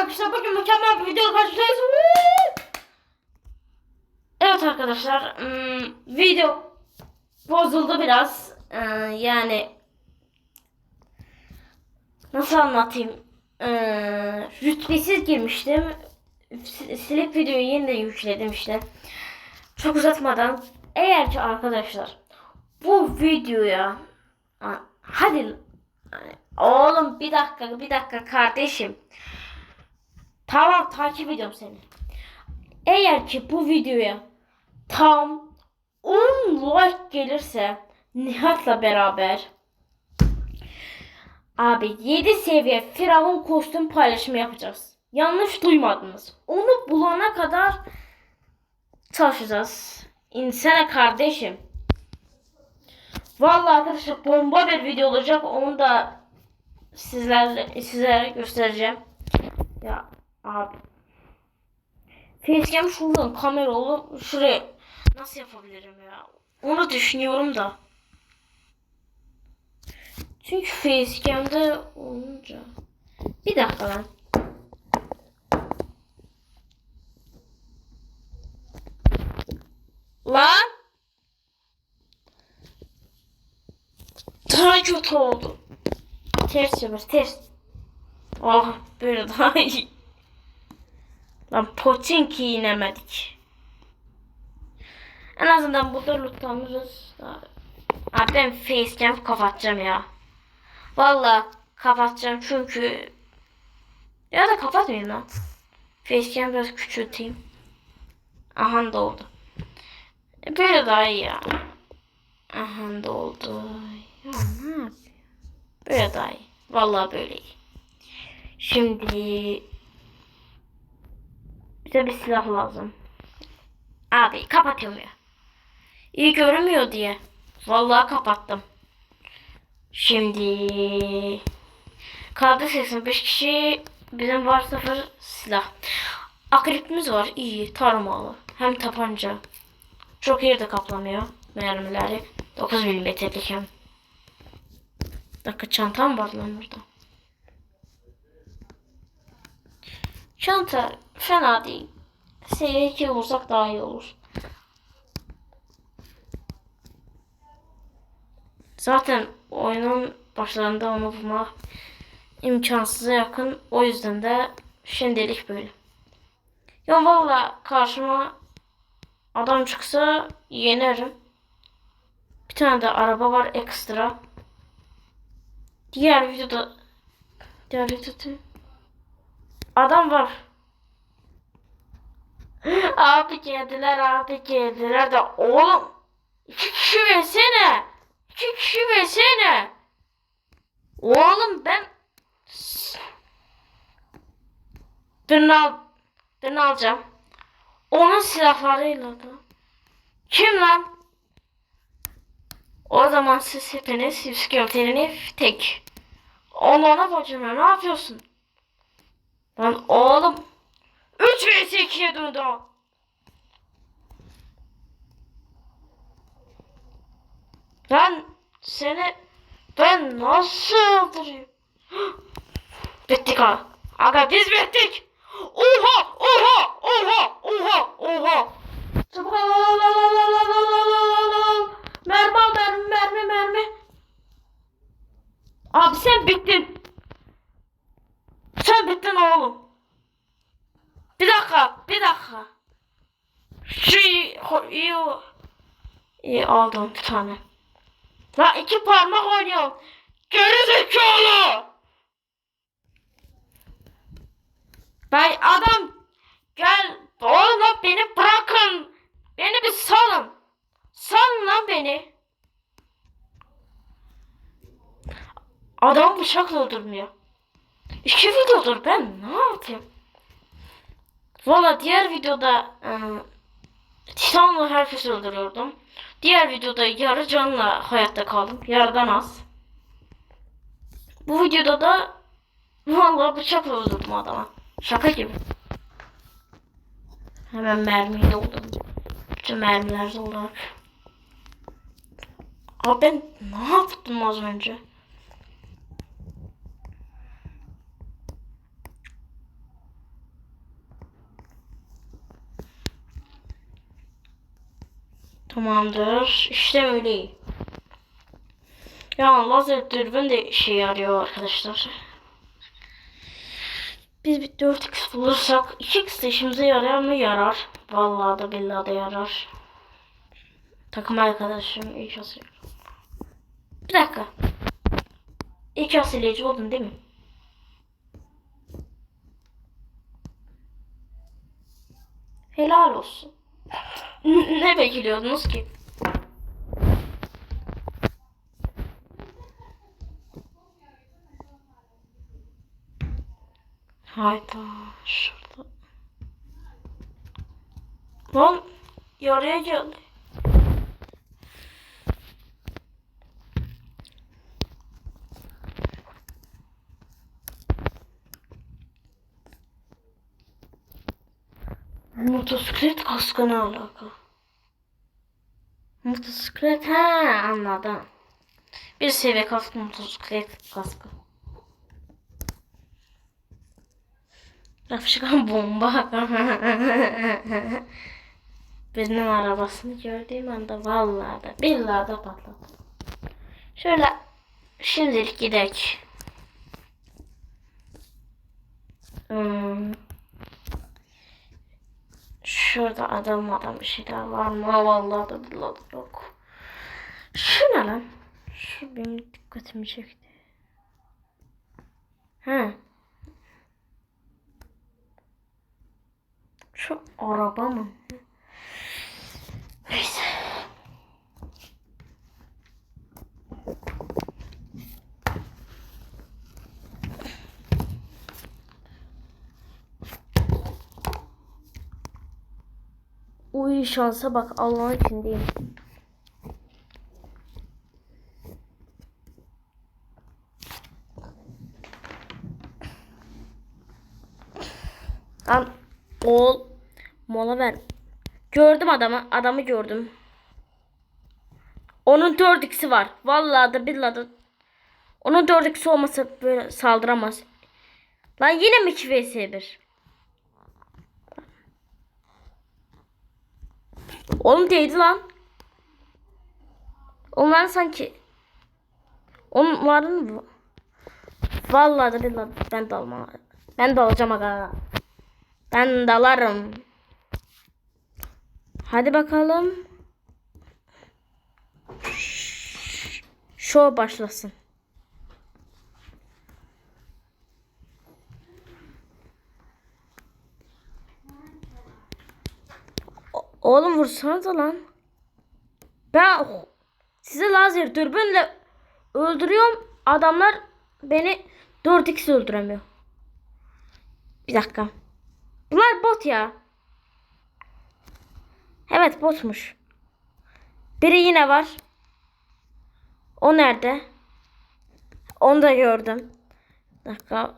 arkadaşlar bugün mükemmel bir video karşınızdayız. Evet arkadaşlar hmm, video bozuldu biraz. Ee, yani nasıl anlatayım? Ee, rütbesiz girmiştim. Silip videoyu yeniden yükledim işte. Çok uzatmadan eğer ki arkadaşlar bu videoya Ha- hadi oğlum bir dakika bir dakika kardeşim. Tamam takip ediyorum seni. Eğer ki bu videoya tam 10 like gelirse Nihat'la beraber abi 7 seviye Firavun kostüm paylaşımı yapacağız. Yanlış duymadınız. Onu bulana kadar çalışacağız. İnsana kardeşim. Vallahi arkadaşlar bomba bir video olacak. Onu da sizlerle sizlere göstereceğim. Ya abi. Facecam şuradan kamera olup şuraya nasıl yapabilirim ya? Onu düşünüyorum da. Çünkü facecam'de olunca. Bir dakika lan. Lan. Daha kötü oldu. Ters çevir ters. Oh böyle daha iyi. Lan Poçinki inemedik. En azından burada lootlanırız. Abi ben facecam kapatacağım ya. Vallahi kapatacağım çünkü ya da kapatmayayım lan. Facecam biraz küçülteyim. Aha da oldu. E, Böyle daha iyi ya. Aha da oldu. Ya ne yapayım? Böyle daha iyi. Vallahi böyle iyi. Şimdi bize bir silah lazım. Abi kapatıyorum ya. İyi görünmüyor diye. Vallahi kapattım. Şimdi kaldı 85 kişi. Bizim var sıfır silah. Akrepimiz var. iyi taramalı. Hem tapanca. Çok yerde kaplamıyor mermileri. 9 milimetrelik hem. Dakika çantam var lan burada. Çanta fena değil. Seviye 2 olursak daha iyi olur. Zaten oyunun başlarında onu bulmak imkansıza yakın. O yüzden de şimdilik böyle. Ya valla karşıma adam çıksa yenerim. Bir tane de araba var ekstra. Diğer videoda diğer videoda adam var. Abi geldiler abi geldiler de oğlum iki kişi versene. İki kişi versene. Oğlum ben birini al birini alacağım. Onun silahlarıyla da. Kim lan? O zaman siz hepiniz iskeletini tek. Allah'ına bacına ne yapıyorsun? Lan oğlum. 3 vs 2'ye döndü o. Lan seni ben nasıl öldüreyim? bittik ha. Aga biz bittik. Oha oha oha oha oha. Mermi mermi mermi. Abi sen bittin. Sen bittin oğlum. Bir dakika bir dakika. Şu iyi, ho- iyi, o- iyi aldım bir tane. La iki parmak oynuyorum. Geri zekalı. Ben adam gel oğlum beni bırakın. Beni bir salın. Salın lan beni. Adam bıçakla öldürmüyor. İki videodur ben ne yapayım? Valla diğer videoda ıı, Titan'la herkesi öldürüyordum. Diğer videoda yarı canla hayatta kaldım. Yarıdan az. Bu videoda da vallahi bıçakla öldürdüm adama. Şaka gibi. Hemen mermiyi doldurdum. Bütün mermiler doldu. Abi ben ne yaptım az önce? Tamamdır. İşte öyle. Ya lazer dürbün de işe yarıyor arkadaşlar. Biz bir 4x bulursak 2x de işimize yarar mı? Yarar. Vallahi da billahi da yarar. Takım arkadaşım ilk asıl. Bir dakika. İlk asıllayıcı oldun değil mi? Helal olsun. Ne bekliyordunuz ki? Hayda şurada. Lan yarıya geldi. Motosiklet kaskı ne alaka? Motosiklet he anladım. Bir seviye kaskı motosiklet kaskı. Yapışkan bomba. Birinin arabasını gördüğüm anda vallahi da billahi da patladı. Şöyle şimdilik gidelim. Hmm. Şurada adam adam bir şeyler var mı? Vallahi da billahi yok. Şu ne lan? Şu benim dikkatimi çekti. He. Şu araba mı? Neyse. Uy şansa bak Allah'ın içindeyim. Lan oğul mola ver. Gördüm adamı. Adamı gördüm. Onun 4x'i var. Vallahi da billahi da. Onun 4x'i olmasa böyle saldıramaz. Lan yine mi 2 vs 1? Oğlum değdi lan. Onlar sanki onların vallahi da billahi ben dalma. Ben dalacağım aga. Ben dalarım. Hadi bakalım. Show başlasın. Oğlum vursanıza lan. Ben size lazer dürbünle öldürüyorum. Adamlar beni 4x öldüremiyor. Bir dakika. Bunlar bot ya. Evet botmuş. Biri yine var. O nerede? Onu da gördüm. Bir dakika.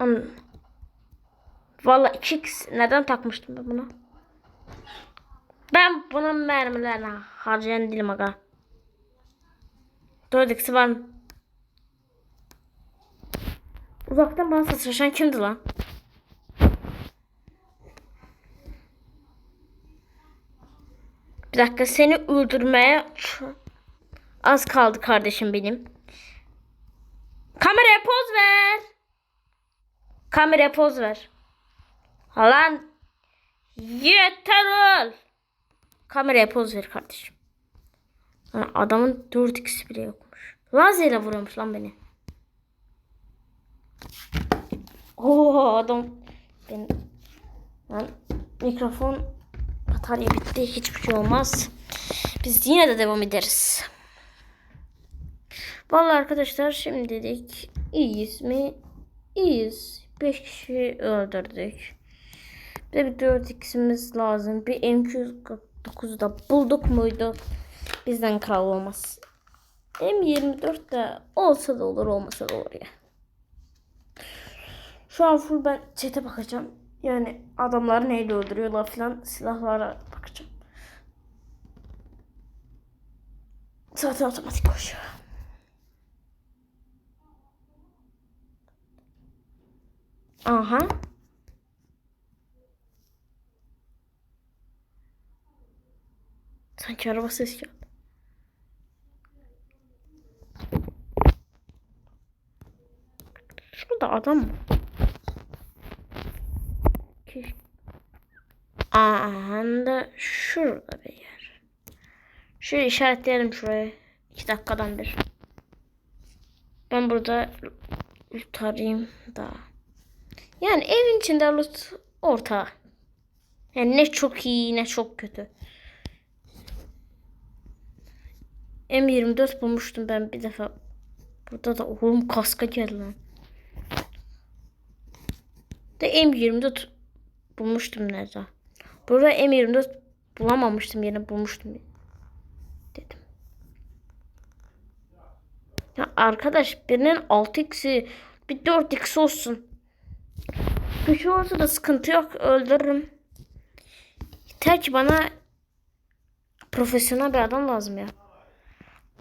Onu... Valla 2x neden takmıştım ben bunu? Ben bunun mermilerini harcayan değilim aga. 4x'i var mı? Uzaktan bana sataşan kimdi lan? Bir dakika seni öldürmeye az kaldı kardeşim benim. Kameraya poz ver. Kameraya poz ver. Lan yeter ol. Kameraya poz ver kardeşim. Lan adamın 4x bile yokmuş. Lazerle vuruyormuş lan beni. Oo adam ben lan mikrofon batarya bitti hiçbir şey olmaz. Biz yine de devam ederiz. Vallahi arkadaşlar şimdilik iyiyiz mi? İyiyiz. 5 kişi öldürdük. Bir de bir 4x'imiz lazım. Bir M249'da bulduk muydu? Bizden kral olmaz. M24 de olsa da olur olmasa da olur ya. Şu an full ben çete bakacağım. Yani adamları neyle öldürüyorlar falan silahlara bakacağım. Zaten otomatik koşuyor. Aha. Sanki araba sesi geldi. Şurada adam mı? Aha da şurada bir yer. Şöyle işaretleyelim şuraya. İki dakikadan bir. Ben burada loot arayayım da. Yani evin içinde loot orta. Yani ne çok iyi ne çok kötü. M24 bulmuştum ben bir defa. Burada da oğlum kaska geldi lan. De M24 bulmuştum nerede? Burada M24 bulamamıştım yine bulmuştum. Dedim. Ya arkadaş birinin 6x'i bir 4x olsun. Güçlü olsa da sıkıntı yok öldürürüm. Yeter ki bana profesyonel bir adam lazım ya.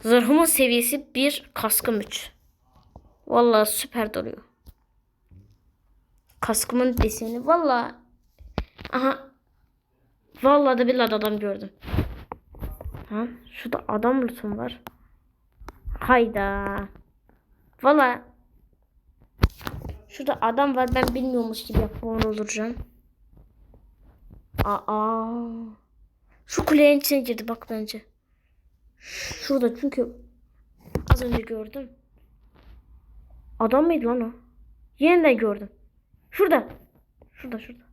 Zırhımın seviyesi 1, kaskım 3. Vallahi süper duruyor. Kaskımın deseni vallahi aha vallahi da billahi adam gördüm. Ha, şurada adam lütfen var. Hayda. Vallahi şurada adam var ben bilmiyormuş gibi yapmam olacağım. Aa. Şu kulenin içine girdi bak bence. Şurada çünkü az önce gördüm. Adam mıydı lan o? Yeniden gördüm. Şurada. Şurada şurada.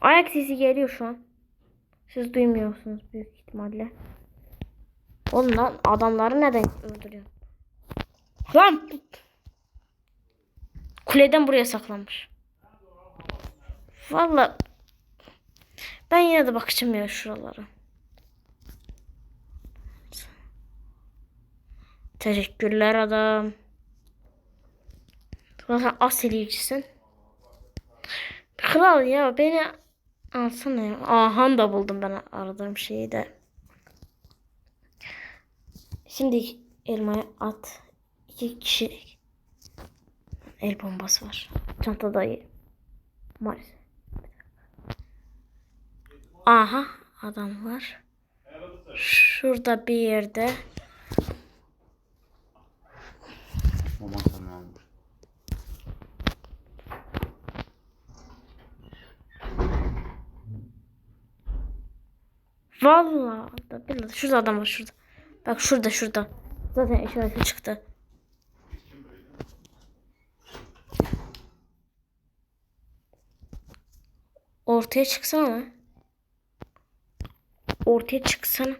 Ayak sesi geliyor şu an. Siz duymuyorsunuz büyük ihtimalle. Oğlum lan adamları neden öldürüyor? Lan! Kuleden buraya saklanmış. Vallahi ben yine de bakacağım ya şuralara. Teşekkürler adam. Zaten asilicisin. Kral ya beni alsana ya. Ahan da buldum ben aradığım şeyi de. Şimdi elmayı at. İki kişi el bombası var. Çantada maalesef. Aha adam var. Şurada bir yerde. Mama sana almış. Vallahi da şurada adam var şurada. Bak şurada şurada. Zaten işareti çıktı. Ortaya çıksana. Ortaya çıksana.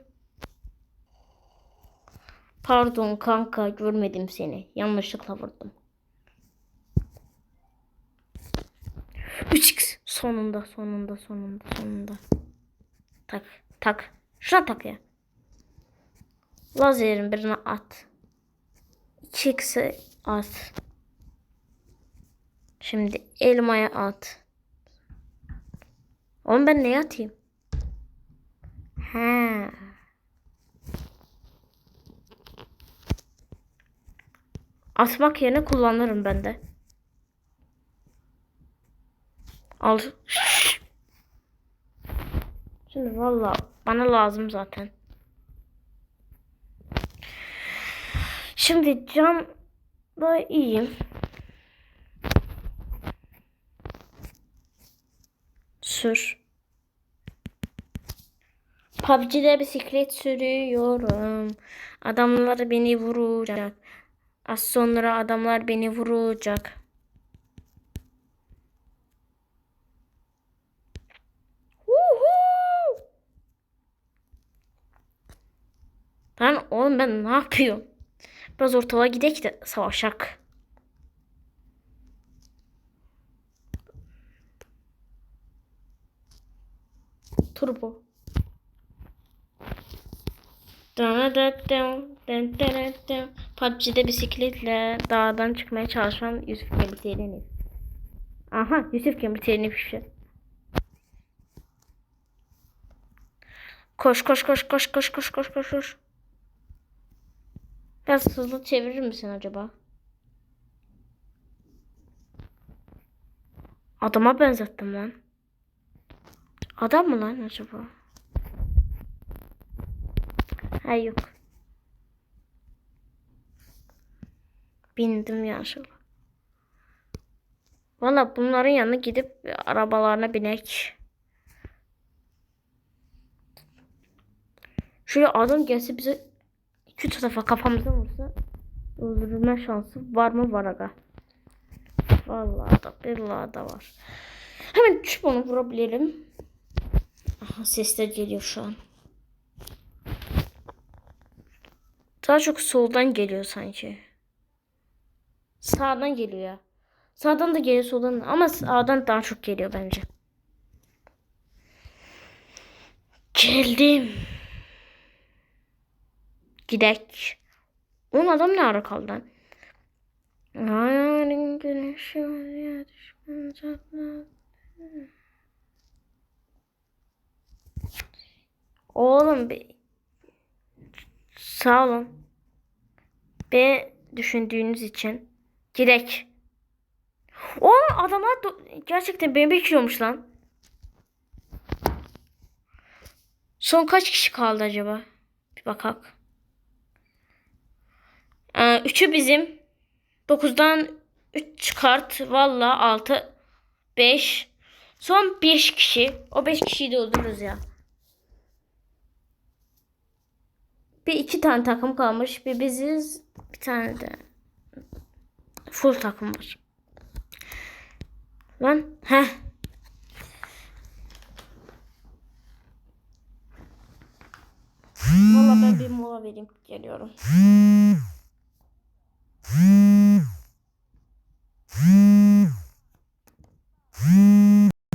Pardon kanka görmedim seni. Yanlışlıkla vurdum. 3x sonunda sonunda sonunda sonunda. Tak tak. Şuna tak ya. Lazerin birine at. 2x'e at. Şimdi elmaya at. Oğlum ben neye atayım? He. Atmak yerine kullanırım ben de. Al. Şimdi valla bana lazım zaten. Şimdi can da iyiyim. Sür. PUBG'de bisiklet sürüyorum. Adamlar beni vuracak. Az sonra adamlar beni vuracak. Lan oğlum ben ne yapıyorum? Biraz ortalığa gidek de savaşak. Turbo. PUBG'de bisikletle dağdan çıkmaya çalışan Yusuf Kemiter'in Aha Yusuf Kemiter'in şey. Koş koş koş koş koş koş koş koş koş. Biraz hızlı çevirir misin acaba? Adama benzettim lan. Adam mı lan acaba? Ha yok. Bindim yanlışlıkla. Valla bunların yanına gidip arabalarına binek. Şöyle adam gelse bize iki tarafa kafamıza vursa öldürülme şansı var mı var aga. Vallahi da billahi da var. Hemen düşüp onu vurabilirim. Aha sesler geliyor şu an. Daha çok soldan geliyor sanki. Sağdan geliyor ya. Sağdan da geliyor soldan da. ama sağdan daha çok geliyor bence. Geldim. Gidek. Oğlum adam ne ara kaldı? Hayalin güneşi var ya düşman. Oğlum bir sağ olun. Beni düşündüğünüz için. Direkt. Oğlum adamlar gerçekten beni bekliyormuş lan. Son kaç kişi kaldı acaba? Bir bakak. Ee, üçü bizim. Dokuzdan üç çıkart. Valla altı. Beş. Son beş kişi. O beş kişiyi de öldürürüz ya. Bir iki tane takım kalmış. Bir biziz. Bir tane de full takım var. Lan he. Valla ben bir mola vereyim geliyorum.